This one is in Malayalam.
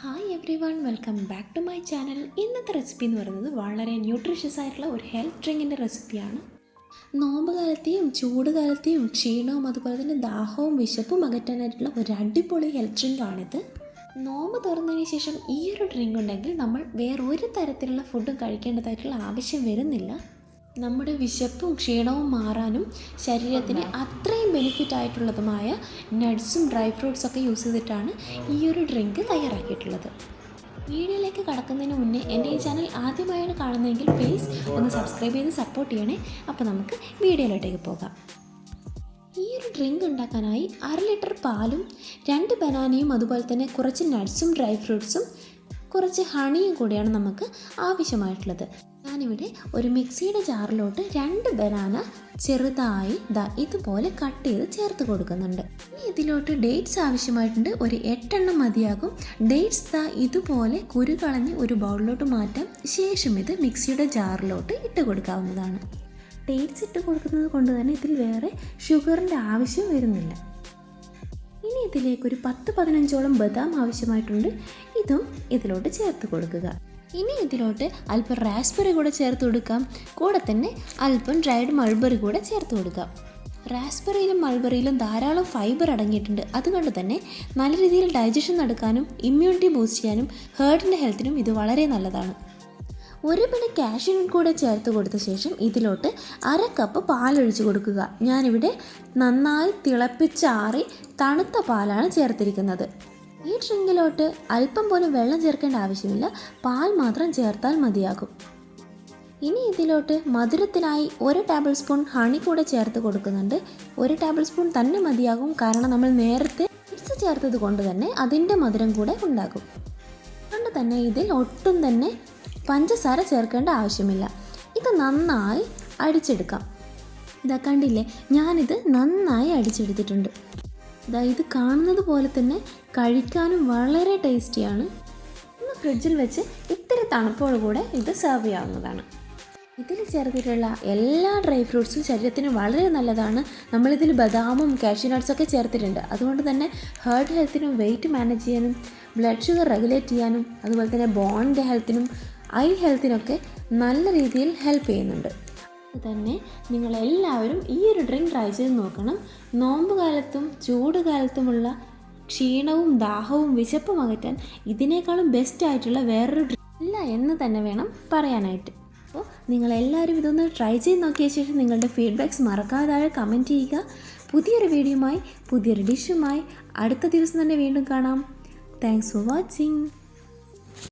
Hi everyone welcome back to my channel ഇന്നത്തെ റെസിപ്പി എന്ന് പറയുന്നത് വളരെ ന്യൂട്രീഷ്യസ് ആയിട്ടുള്ള ഒരു ഹെൽത്ത് ഡ്രിങ്കിന്റെ റെസിപ്പിയാണ് നോമ്പ് കാലത്തെയും ചൂട് കാലത്തെയും ക്ഷീണവും അതുപോലെ തന്നെ ദാഹവും വിശപ്പും അകറ്റാനായിട്ടുള്ള ഒരു അടിപൊളി ഹെൽത്ത് ഡ്രിങ്കാണിത് നോമ്പ് തുറന്നതിന് ശേഷം ഈ ഒരു ഡ്രിങ്ക് ഉണ്ടെങ്കിൽ നമ്മൾ വേറൊരു തരത്തിലുള്ള ഫുഡും കഴിക്കേണ്ടതായിട്ടുള്ള ആവശ്യം വരുന്നില്ല. നമ്മുടെ വിശപ്പും ക്ഷീണവും മാറാനും ശരീരത്തിന് അത്രയും ബെനിഫിറ്റ് ആയിട്ടുള്ളതുമായ നട്ട്സും ഡ്രൈ ഫ്രൂട്ട്സ് ഒക്കെ യൂസ് ചെയ്തിട്ടാണ് ഈ ഒരു ഡ്രിങ്ക് തയ്യാറാക്കിയിട്ടുള്ളത്. വീഡിയോയിലേക്ക് കടക്കുന്നതിന് മുന്നേ എന്റെ ഈ ചാനൽ ആദ്യമായാണ് കാണുന്നതെങ്കിൽ പ്ലീസ് ഒന്ന് സബ്സ്ക്രൈബ് ചെയ്ത് സപ്പോർട്ട് ചെയ്യണേ. അപ്പോൾ നമുക്ക് വീഡിയോയിലോട്ടേക്ക് പോകാം. ഈ ഒരു ഡ്രിങ്ക് ഉണ്ടാക്കാനായി അര ലിറ്റർ പാലും രണ്ട് ബനാനയും അതുപോലെ തന്നെ കുറച്ച് നട്ട്സും ഡ്രൈ ഫ്രൂട്ട്സും കുറച്ച് ഹണിയും കൂടിയാണ് നമുക്ക് ആവശ്യമായിട്ടുള്ളത്. ഞാനിവിടെ ഒരു മിക്സിയുടെ ജാറിലോട്ട് രണ്ട് ബനാന ചെറുതായി ദാ ഇതുപോലെ കട്ട് ചെയ്ത് ചേർത്ത് കൊടുക്കുന്നുണ്ട്. ഇനി ഇതിലോട്ട് ഡേറ്റ്സ് ആവശ്യമായിട്ടുണ്ട്. ഒരു എട്ടെണ്ണം മതിയാകും. ഡേറ്റ്സ് ദാ ഇതുപോലെ കുരു കളഞ്ഞ് ഒരു ബൗളിലോട്ട് മാറ്റാം. ശേഷം ഇത് മിക്സിയുടെ ജാറിലോട്ട് ഇട്ട് കൊടുക്കാവുന്നതാണ്. ഡേറ്റ്സ് ഇട്ട് കൊടുക്കുന്നത് കൊണ്ട് തന്നെ ഇതിൽ വേറെ ഷുഗറിന്റെ ആവശ്യം വരുന്നില്ല. ഇനി ഇതിലേക്ക് ഒരു പത്ത് പതിനഞ്ചോളം ബദാം ആവശ്യമായിട്ടുണ്ട്. ഇതും ഇതിലോട്ട് ചേർത്ത് കൊടുക്കുക. ഇനി ഇതിലോട്ട് അല്പം റാസ്ബെറി കൂടെ ചേർത്ത് കൊടുക്കാം. കൂടെ തന്നെ അല്പം ഡ്രൈഡ് മൾബറി കൂടെ ചേർത്ത് കൊടുക്കാം. റാസ്ബെറിയിലും മൾബറിയിലും ധാരാളം ഫൈബർ അടങ്ങിയിട്ടുണ്ട്. അതുകൊണ്ട് തന്നെ നല്ല രീതിയിൽ ഡൈജഷൻ നടക്കാനും ഇമ്മ്യൂണിറ്റി ബൂസ്റ്റ് ചെയ്യാനും ഹേർട്ടിന്റെ ഹെൽത്തിനും ഇത് വളരെ നല്ലതാണ്. ഒരു പിടി കാഷ്യൂനട്ട് കൂടെ ചേർത്ത് കൊടുത്ത ശേഷം ഇതിലോട്ട് അര കപ്പ് പാലൊഴിച്ച് കൊടുക്കുക. ഞാനിവിടെ നന്നായി തിളപ്പിച്ചാറി തണുത്ത പാലാണ് ചേർത്തിരിക്കുന്നത്. ഈ ഡ്രിങ്കിലോട്ട് അല്പം പോലും വെള്ളം ചേർക്കേണ്ട ആവശ്യമില്ല. പാൽ മാത്രം ചേർത്താൽ മതിയാകും. ഇനി ഇതിലോട്ട് മധുരത്തിനായി ഒരു ടേബിൾ സ്പൂൺ ഹണി കൂടെ ചേർത്ത് കൊടുക്കുന്നുണ്ട്. ഒരു ടേബിൾ സ്പൂൺ തന്നെ മതിയാകും. കാരണം നമ്മൾ നേരത്തെ മിക്സ് ചേർത്തത് കൊണ്ട് തന്നെ അതിന്റെ മധുരം കൂടെ ഉണ്ടാകും. അതുകൊണ്ട് തന്നെ ഇതിൽ ഒട്ടും തന്നെ പഞ്ചസാര ചേർക്കേണ്ട ആവശ്യമില്ല. ഇത് നന്നായി അടിച്ചെടുക്കാം. ഇതാ കണ്ടില്ലേ? ഞാനിത് നന്നായി അടിച്ചെടുത്തിട്ടുണ്ട്. ഇതാ ഇത് കാണുന്നത് പോലെ തന്നെ കഴിക്കാനും വളരെ ടേസ്റ്റിയാണ്. ഒന്ന് ഫ്രിഡ്ജിൽ വെച്ച് ഇത്തിരി തണുപ്പോടുകൂടെ ഇത് സെർവ് ചെയ്യാവുന്നതാണ്. ഇതിൽ ചേർത്തിട്ടുള്ള എല്ലാ ഡ്രൈ ഫ്രൂട്ട്സും ശരീരത്തിന് വളരെ നല്ലതാണ്. നമ്മളിതിൽ ബദാമും കാഷ്യൂ നട്ട്സൊക്കെ ചേർത്തിട്ടുണ്ട്. അതുകൊണ്ട് തന്നെ ഹേർട്ട് ഹെൽത്തിനും വെയിറ്റ് മാനേജ് ചെയ്യാനും ബ്ലഡ് ഷുഗർ റെഗുലേറ്റ് ചെയ്യാനും അതുപോലെ തന്നെ ബോണിന്റെ ഹെൽത്തിനും ഐ ഹെൽത്തിനൊക്കെ നല്ല രീതിയിൽ ഹെൽപ്പ് ചെയ്യുന്നുണ്ട്. തന്നെ നിങ്ങളെല്ലാവരും ഈ ഒരു ഡ്രിങ്ക് ട്രൈ ചെയ്ത് നോക്കണം. നോമ്പ് കാലത്തും ചൂട് കാലത്തുമുള്ള ക്ഷീണവും ദാഹവും വിശപ്പും അകറ്റാൻ ഇതിനേക്കാളും ബെസ്റ്റ് ആയിട്ടുള്ള വേറൊരു ഡ്രിങ്ക് ഇല്ല എന്ന് തന്നെ വേണം പറയാനായിട്ട്. അപ്പോൾ നിങ്ങളെല്ലാവരും ഇതൊന്ന് ട്രൈ ചെയ്ത് നോക്കിയ ശേഷം നിങ്ങളുടെ ഫീഡ്ബാക്ക്സ് മറക്കാതെ കമന്റ് ചെയ്യുക. പുതിയൊരു വീഡിയോയുമായി പുതിയൊരു ഡിഷുമായി അടുത്ത ദിവസം തന്നെ വീണ്ടും കാണാം. Thanks for watching